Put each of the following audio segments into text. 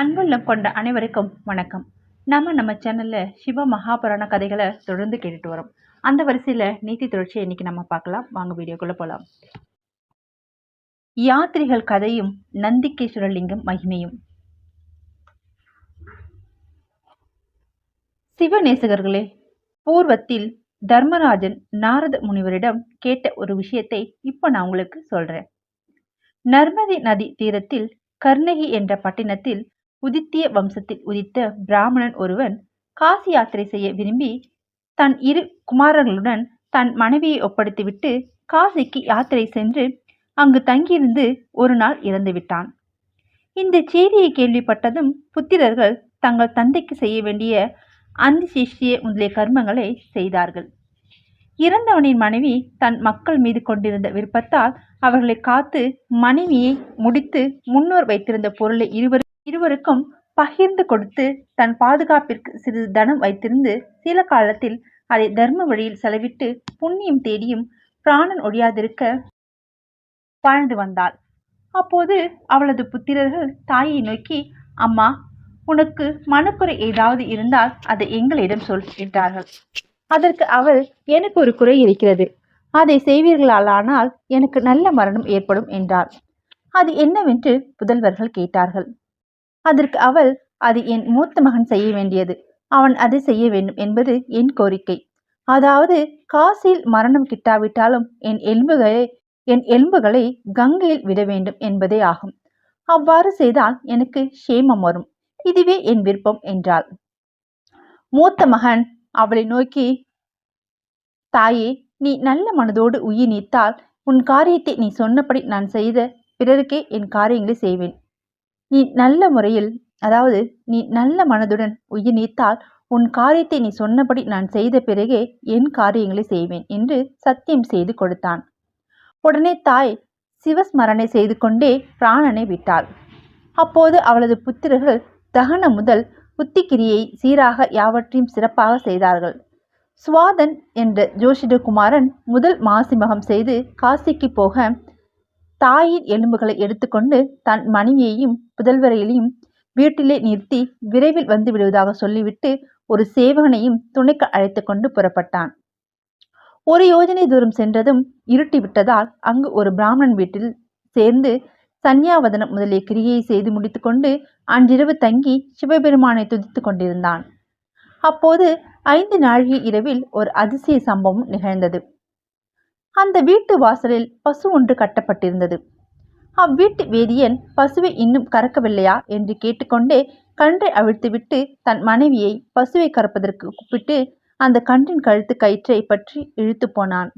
அன்புள்ளம் கொண்ட அனைவருக்கும் வணக்கம். நம்ம நம்ம சேனலில் சிவ மகாபுராண கதைகளை தொடர்ந்து கேட்டுட்டு வரோம். அந்த வரிசையில் நீதி தொடர்ச்சியை இன்னைக்கு நம்ம பார்க்கலாம். வாங்க வீடியோக்குள்ளே போகலாம் யாத்திரிகள் கதையும் நந்திகேஸ்வரலிங்கம் மகிமையும். சிவநேசகர்களே பூர்வத்தில் தர்மராஜன் நாரத முனிவரிடம் கேட்ட ஒரு விஷயத்தை இப்போ நான் உங்களுக்கு சொல்றேன். நர்மதி நதி தீரத்தில் கர்ணகி என்ற பட்டினத்தில் உதித்திய வம்சத்தில் உதித்த பிராமணன் ஒருவன் காசி யாத்திரை செய்ய விரும்பி தன் இரு குமாரர்களுடன் தன் மனைவியை ஒப்படைத்துவிட்டு காசிக்கு யாத்திரை சென்று அங்கு தங்கியிருந்து ஒரு நாள் இறந்து விட்டான். இந்த செய்தியை கேள்விப்பட்டதும் புத்திரர்கள் தங்கள் தந்தைக்கு செய்ய வேண்டிய அந்தி முதலிய கர்மங்களை செய்தார்கள். இறந்தவனின் மனைவி தன் மக்கள் மீது கொண்டிருந்த விருப்பத்தால் அவர்களை காத்து மனைவியை முடித்து முன்னோர் வைத்திருந்த பொருளை இருவரும் இருவருக்கும் பகிர்ந்து கொடுத்து தன் பாதுகாப்பிற்கு சிறிது தனம் வைத்திருந்து சில காலத்தில் அதை தர்ம வழியில் செலவிட்டு புண்ணியம் தேடியும் பிராணன் ஒழியாதிருக்க வாழ்ந்து வந்தாள். அப்போது அவளது புத்திரர்கள் தாயை நோக்கி அம்மா உனக்கு மனக்குறை ஏதாவது இருந்தால் அதை எங்களிடம் சொல் என்றார்கள். அதற்கு அவள் எனக்கு ஒரு குறை இருக்கிறது. அதை செய்வீர்களானால் எனக்கு நல்ல மரணம் ஏற்படும் என்றாள். அது என்னவென்று புதல்வர்கள் கேட்டார்கள். அதற்கு அவள் அது என் மூத்த மகன் செய்ய வேண்டியது. அவன் அதை செய்ய வேண்டும் என்பது என் கோரிக்கை. அதாவது காசில் மரணம் கிட்டாவிட்டாலும் என் எலும்புகளை என் எலும்புகளை கங்கையில் விட வேண்டும் என்பதே ஆகும். அவ்வாறு செய்தால் எனக்கு சேமம் வரும். இதுவே என் விருப்பம் என்றாள். மூத்த மகன் அவளை நோக்கி தாயே நீ நல்ல மனதோடு உயிர் நீத்தால் உன் காரியத்தை நீ சொன்னபடி நான் செய்த பிறருக்கே என் காரியங்களை செய்வேன். நீ நல்ல முறையில் அதாவது நீ நல்ல மனதுடன் உயிர் நீத்தால் உன் காரியத்தை நீ சொன்னபடி நான் செய்த பிறகே என் காரியங்களை செய்வேன் என்று சத்தியம் செய்து கொடுத்தான். உடனே தாய் சிவஸ்மரணை செய்து கொண்டே பிராணனை விட்டாள். அப்போது அவளது புத்திரர்கள் தகன முதல் புத்திகிரியை சீராக யாவற்றையும் சிறப்பாக செய்தார்கள். சுவாதன் என்ற ஜோஷிடகுமாரன் முதல் மாசிமகம் செய்து காசிக்கு போக தாயின் எலும்புகளை எடுத்துக்கொண்டு தன் மனைவியையும் புதல்வரையிலையும் வீட்டிலே நிறுத்தி விரைவில் வந்து விடுவதாக சொல்லிவிட்டு ஒரு சேவகனையும் துணைக்கு அழைத்து கொண்டு புறப்பட்டான். ஒரு யோஜனை தூரம் சென்றதும் இருட்டி விட்டதால் அங்கு ஒரு பிராமணன் வீட்டில் சேர்ந்து சன்யாவதனம் முதலிய கிரியை செய்து முடித்துக்கொண்டு அன்றிரவு தங்கி சிவபெருமானை துதித்து கொண்டிருந்தான். அப்போது ஐந்து நாழிகை இரவில் ஒரு அதிசய சம்பவம் நிகழ்ந்தது. அந்த வீட்டு வாசலில் பசு ஒன்று கட்டப்பட்டிருந்தது. அவ்வீட்டு வேதியன் பசுவை இன்னும் கறக்கவில்லையா என்று கேட்டுக்கொண்டே கன்றை அவிழ்த்துவிட்டு தன் மனைவியை பசுவை கறப்பதற்கு கூப்பிட்டு அந்த கன்றின் கழுத்து கயிற்றை பற்றி இழுத்து போனான்.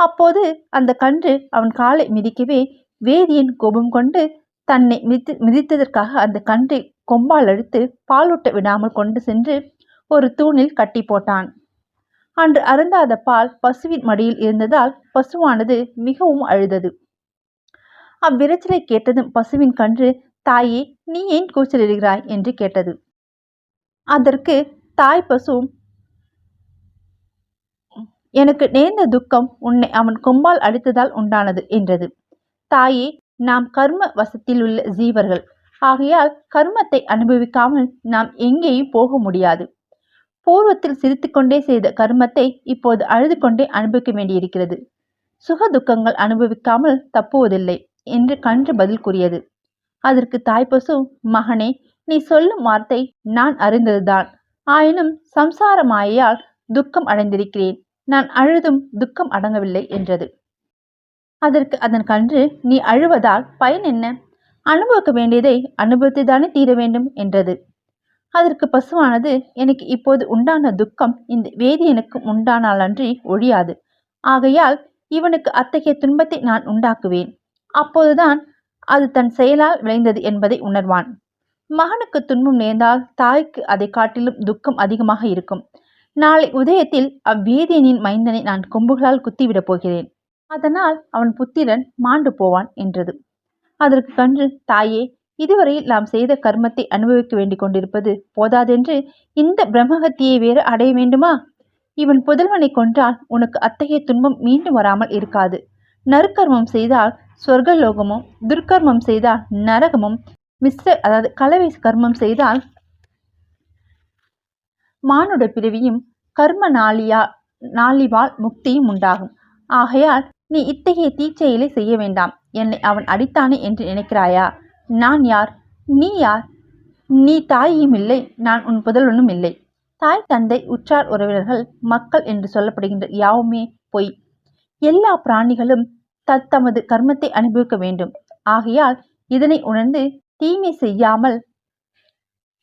அப்போது அந்த கன்று அவன் காலை மிதிக்கவே வேதியன் கோபம் கொண்டு தன்னை மிதி மிதித்ததற்காக அந்த கன்றை கொம்பால் அழுத்து பாலூட்ட விடாமல் கொண்டு சென்று ஒரு தூணில் கட்டி போட்டான். அன்று அருந்தாத பால் பசுவின் மடியில் இருந்ததால் பசுவானது மிகவும் அழுதது. அவ்விரைச்சலை கேட்டதும் பசுவின் கன்று தாயே நீ ஏன் கூச்சலிடுகிறாய்? என்று கேட்டது. அதற்கு தாய் பசு எனக்கு நேர்ந்த துக்கம் உன்னை அவன் கொம்பால் அடித்ததால் உண்டானது என்றது. தாயே நாம் கர்ம வசத்தில் உள்ள ஜீவர்கள். ஆகையால் கர்மத்தை அனுபவிக்காமல் நாம் எங்கேயும் போக முடியாது. பூர்வத்தில் சிரித்துக்கொண்டே செய்த கர்மத்தை இப்போது அழுது கொண்டே அனுபவிக்க வேண்டியிருக்கிறது. சுக துக்கங்கள் அனுபவிக்காமல் தப்புவதில்லை என்று கன்று பதில் கூறியது. அதற்கு தாய்ப்பசு மகனே நீ சொல்லும் வார்த்தை நான் அறிந்ததுதான். ஆயினும் சம்சார மாயையால் துக்கம் அடைந்திருக்கிறேன். நான் அழுதும் துக்கம் அடங்கவில்லை என்றது. அதற்கு அதன் கன்று நீ அழுவதால் பயன் என்ன? அனுபவிக்க வேண்டியதை அனுபவித்துதானே தீர வேண்டும் என்றது. அதற்கு பசுவானது எனக்கு இப்போது உண்டான துக்கம் இந்த வேதியனுக்கு உண்டானாலன்றி ஒழியாது. ஆகையால் இவனுக்கு அத்தகைய துன்பத்தை நான் உண்டாக்குவேன். அப்போதுதான் அது தன் செயலால் விளைந்தது என்பதை உணர்வான். மகனுக்கு துன்பம் நேர்ந்தால் தாய்க்கு அதை காட்டிலும் துக்கம் அதிகமாக இருக்கும். நாளை உதயத்தில் அவ்வேதியனின் மைந்தனை நான் கொம்புகளால் குத்திவிடப் போகிறேன். அதனால் அவன் புத்திரன் மாண்டு போவான் என்றது. அதற்கு கன்று தாயே இதுவரையில் நாம் செய்த கர்மத்தை அனுபவிக்க வேண்டிக் கொண்டிருப்பது போதாதென்று இந்த பிரம்மகத்தியை வேறு அடைய வேண்டுமா? இவன் புதல்வனை கொன்றால் உனக்கு அத்தகைய துன்பம் மீண்டும் வராமல் இருக்காது. நறுக்கர்மம் செய்தால் சொர்க்கலோகமும் துர்க்கர்மம் செய்தால் நரகமும் மிஸ்ர அதாவது கலவை கர்மம் செய்தால் மானுட பிறவியும் கர்ம நாளியா நாளிவால் முக்தியும் உண்டாகும். ஆகையால் நீ இத்தகைய தீச்செயலை செய்ய வேண்டாம். என்னை அவன் அடித்தானே என்று நினைக்கிறாயா? நான் யார்? நீ யார்? நீ தாயும் இல்லை நான் உன் புதல்வனும் இல்லை. தாய் தந்தை உற்றார் உறவினர்கள் மக்கள் என்று சொல்லப்படுகின்ற யாவுமே பொய். எல்லா பிராணிகளும் தத்தமது கர்மத்தை அனுபவிக்க வேண்டும். ஆகையால் இதனை உணர்ந்து தீமை செய்யாமல்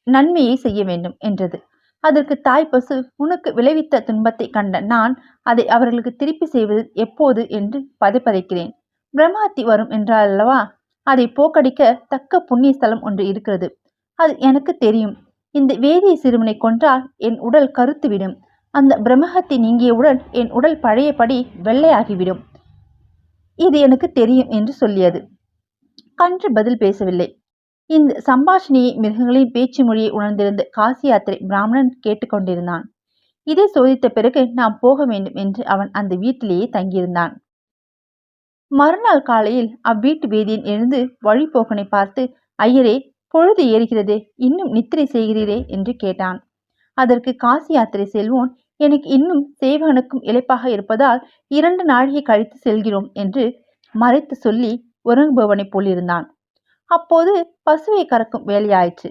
நன்மையை செய்ய வேண்டும் என்றது. அதற்கு தாய் பசு உனக்கு விளைவித்த துன்பத்தை கண்ட நான் அதை அவர்களுக்கு திருப்பி செய்வது எப்போது என்று பதைப்பதைக்கிறேன். பிரம்மாத்தி வரும் என்றால் அல்லவா? அதை போக்கடிக்க தக்க புண்ணிய ஸ்தலம் ஒன்று இருக்கிறது. அது எனக்கு தெரியும். இந்த வேதிய சிறுவனை கொன்றால் என் உடல் கருத்துவிடும். அந்த பிரம்மகத்தை நீங்கியவுடன் என் உடல் பழையபடி வெள்ளையாகிவிடும். இது எனக்கு தெரியும் என்று சொல்லியது. கன்று பதில் பேசவில்லை. இந்த சம்பாஷணியை மிருகங்களின் பேச்சு மொழியை உணர்ந்திருந்த காசி யாத்திரை பிராமணன் கேட்டுக்கொண்டிருந்தான். இதை சோதித்த பிறகு நாம் போக வேண்டும் என்று அவன் அந்த வீட்டிலேயே தங்கியிருந்தான். மறுநாள் காலையில் அவ்வீட்டு வேதியன் எழுந்து வழிபோக்கனை பார்த்து ஐயரே பொழுது ஏறுகிறது. இன்னும் நித்திரை செய்கிறீரே? என்று கேட்டான். அதற்கு காசி யாத்திரை செல்வோன். எனக்கு இன்னும் சேவகனுக்கும் இழைப்பாக இருப்பதால் இரண்டு நாழிகை கழித்து செல்கிறோம் என்று மறைத்து சொல்லி உறங்குபவனைப் போலிருந்தான் அப்போது பசுவை கறக்கும் வேலையாயிற்று.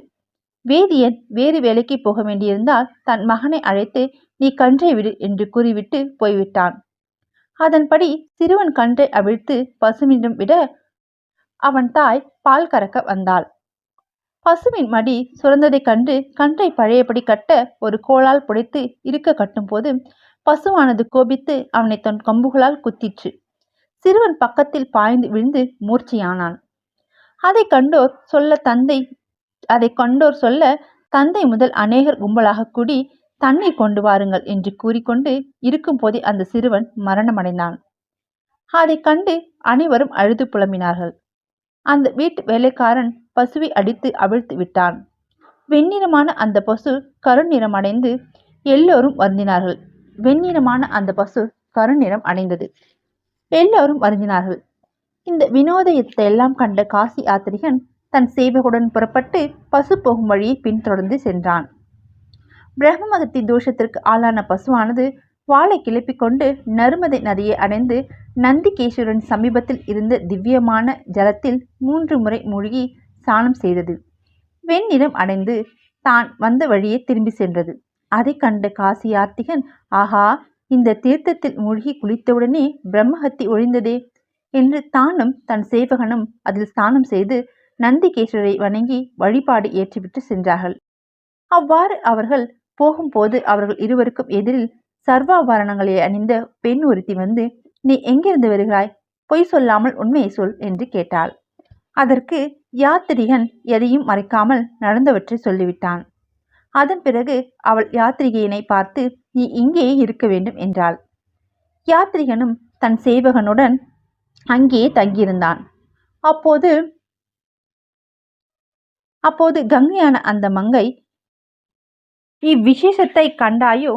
வேதியன் வேறு வேலைக்கு போக வேண்டியிருந்தால் தன் மகனை அழைத்து நீ கன்றை விடு என்று கூறிவிட்டு போய்விட்டான். அதன்படி சிறுவன் கன்றை அவிழ்த்து பசுவிடம் விட அவன் தாய் பால் கறக்க வந்தாள். பசுவின் மடி சுரந்ததைக் கண்டு கன்றை பழையபடி கட்ட ஒரு கோலால் புடைத்து இருக்க கட்டும்போது பசுவானது கோபித்து அவனை தன் கம்புகளால் குத்திற்று. சிறுவன் பக்கத்தில் பாய்ந்து விழுந்து மூர்ச்சியானான். அதை கண்டோர் சொல்ல தந்தை அதை கண்டோர் சொல்ல தந்தை முதல் அநேகர் கும்பலாக கூடி தன்னை கொண்டு வாருங்கள் என்று கூறிக்கொண்டு இருக்கும்போதே அந்த சிறுவன் மரணமடைந்தான். அதை கண்டு அனைவரும் அழுது புலம்பினார்கள். அந்த வீட்டு வேலைக்காரன் பசுவை அடித்து அவிழ்த்து விட்டான். வெண்ணிறமான அந்த பசு கருநிறம் அடைந்து எல்லோரும் வருந்தினார்கள். வெண்ணிறமான அந்த பசு கருநிறம் அடைந்தது. எல்லோரும் வருந்தினார்கள். இந்த வினோதயத்தை எல்லாம் கண்ட காசி யாத்திரிகன் தன் சேவகுடன் புறப்பட்டு பசு போகும் வழியை பின்தொடர்ந்து சென்றான். பிரம்ம தோஷத்திற்கு ஆளான பசுவானது வாளை கிளப்பிக் கொண்டு நருமதை நதியை அடைந்து நந்திகேஸ்வரன் சமீபத்தில் இருந்த திவ்யமான ஜலத்தில் மூன்று முறை மூழ்கி சாணம் செய்தது. வெண்ணிறம் அடைந்து தான் வந்த வழியே திரும்பி சென்றது. அதை கண்ட காசி யார்த்திகன் ஆஹா இந்த தீர்த்தத்தில் மூழ்கி குளித்தவுடனே பிரம்மஹத்தி ஒழிந்ததே என்று தானும் தன் சேவகனும் அதில் ஸ்நானம் செய்து நந்திகேஸ்வரை வணங்கி வழிபாடு ஏற்றிவிட்டு சென்றார்கள். அவ்வாறு அவர்கள் போகும்போது அவர்கள் இருவருக்கும் எதிரில் சர்வாபரணங்களை அணிந்த பெண் ஒருத்தி வந்து நீ எங்கிருந்து வருகிறாய்? பொய் சொல்லாமல் உண்மையை சொல் என்று கேட்டாள். அதற்கு யாத்திரிகன் எதையும் மறைக்காமல் நடந்தவற்றை சொல்லிவிட்டான். அதன் பிறகு அவள் யாத்திரிகையினை பார்த்து நீ இங்கேயே இருக்க வேண்டும் என்றாள். யாத்திரிகனும் தன் சேவகனுடன் அங்கேயே தங்கியிருந்தான். அப்போது அப்போது கங்கையான அந்த மங்கை இவ்விசேஷத்தை கண்டாயோ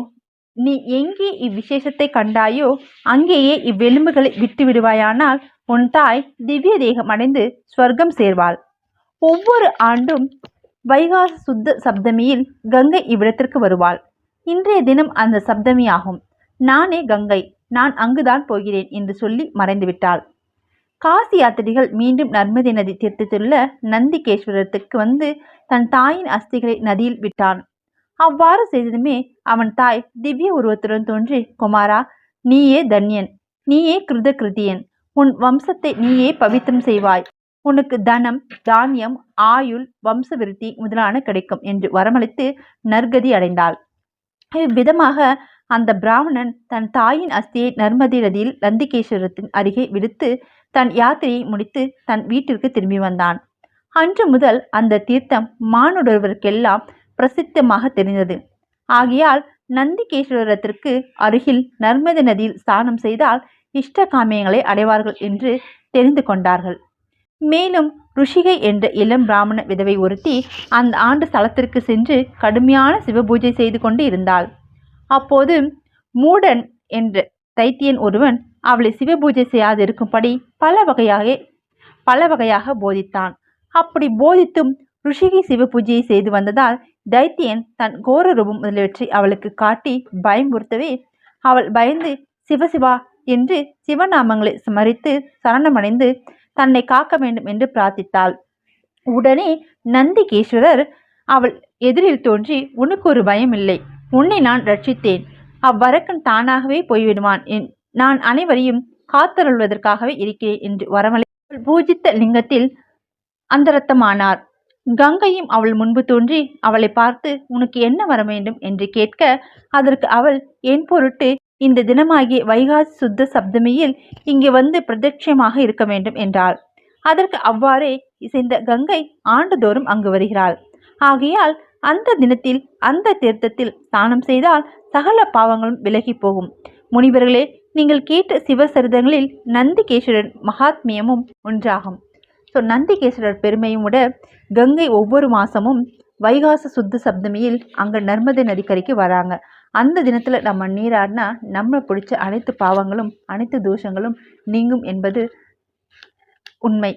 நீ எங்கே இவ்விசேஷத்தை கண்டாயோ அங்கேயே இவ்வெலும்புகளை விட்டு விடுவாயானால் உன் தாய் திவ்ய தேகம் அடைந்து ஸ்வர்க்கம் சேர்வாள் ஒவ்வொரு ஆண்டும் வைகாச சுத்த சப்தமியில் கங்கை இவ்விடத்திற்கு வருவாள் இன்றைய தினம் அந்த சப்தமி ஆகும் நானே கங்கை நான் அங்குதான் போகிறேன் என்று சொல்லி மறைந்துவிட்டாள் காசி யாத்திரிகள் மீண்டும் நர்மதி நதி தீர்த்தத்துள்ள நந்திகேஸ்வரத்துக்கு வந்து தன் தாயின் அஸ்திகளை நதியில் விட்டான் அவ்வாறு செய்ததுமே அவன் தாய் திவ்ய உருவத்துடன் தோன்றி குமாரா நீயே தன்யன். நீயே கிருத கிருதியன் உன் வம்சத்தை நீயே பவித்திரம் செய்வாய். உனக்கு தனம் தானியம் ஆயுள் வம்ச விருத்தி முதலான கிடைக்கும் என்று வரமளித்து நற்கதி அடைந்தாள். இவ்விதமாக அந்த பிராமணன் தன் தாயின் அஸ்தியை நர்மதி நதியில் நந்திகேஸ்வரத்தின் அருகே விடுத்து தன் யாத்திரையை முடித்து தன் வீட்டிற்கு திரும்பி வந்தான். அன்று முதல் அந்த தீர்த்தம் மானுடொருவருக்கெல்லாம் பிரசித்தமாக தெரிந்தது. ஆகையால் நந்திகேஸ்வரத்திற்கு அருகில் நர்மதி நதியில் ஸ்நானம் செய்தால் இஷ்ட காமியங்களை அடைவார்கள் என்று தெரிந்து கொண்டார்கள். மேலும் ருஷிகை என்ற இளம் பிராமண விதவை ஒருத்தி அந்த ஆண்டு ஸ்தலத்திற்கு சென்று கடுமையான சிவபூஜை செய்து கொண்டு இருந்தாள். அப்போது மூடன் என்ற தைத்தியன் ஒருவன் அவளை சிவபூஜை செய்யாதிருக்கும்படி பல வகையாக பல வகையாக போதித்தான். அப்படி போதித்தும் ருஷிகை சிவ பூஜையை செய்து வந்ததால் தைத்தியன் தன் கோர ரூபம் முதலியவற்றை அவளுக்கு காட்டி பயமுறுத்தவே அவள் பயந்து சிவசிவா என்று சிவநாமங்களை ஸ்மரித்து சரணமடைந்து தன்னை காக்க வேண்டும் என்று பிரார்த்தித்தாள். உடனே நந்திகேஸ்வரர் அவள் எதிரில் தோன்றி உனக்கு ஒரு பயம் இல்லை உன்னை நான் ரட்சித்தேன். அவ்வரக்கன் தானாகவே போய்விடுவான். என் நான் அனைவரையும் காத்தருள்வதற்காகவே இருக்கிறேன் என்று வரமலை பூஜித்த லிங்கத்தில் அந்தரத்தமானார். கங்கையும் அவள் முன்பு தோன்றி அவளை பார்த்து உனக்கு என்ன வர வேண்டும் என்று கேட்க அதற்கு அவள் என் பொருட்டு இந்த தினமாகிய வைகாசி சுத்த சப்தமியில் இங்கே வந்து பிரத்யட்சமாக இருக்க வேண்டும் என்றாள். அதற்கு அவ்வாறே இசைந்த கங்கை ஆண்டுதோறும் அங்கு வருகிறாள். ஆகையால் அந்த தினத்தில் அந்த தீர்த்தத்தில் ஸ்நானம் செய்தால் சகல பாவங்களும் விலகி போகும். முனிவர்களே நீங்கள் கேட்ட சிவசரிதங்களில் நந்திகேஸ்வரன் மகாத்மியமும் ஒன்றாகும். ஸோ நந்திகேஸ்வரர் பெருமையும் விட கங்கை ஒவ்வொரு மாதமும் வைகாச சுத்த சப்தமியில் அங்கே நர்மதை நதிக்கரைக்கு வராங்க. அந்த தினத்தில் நம்ம நீராடினா நம்ம பிடிச்ச அனைத்து பாவங்களும் அனைத்து தோஷங்களும் நீங்கும் என்பது உண்மை.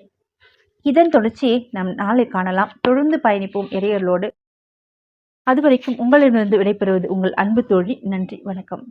இதன் தொடர்ச்சியை நம் நாளை காணலாம். தொடர்ந்து பயணிப்போம் இறையர்களோடு. அதுவரைக்கும் உங்களிடமிருந்து விடைபெறுவது உங்கள் அன்பு தோழி. நன்றி. வணக்கம்.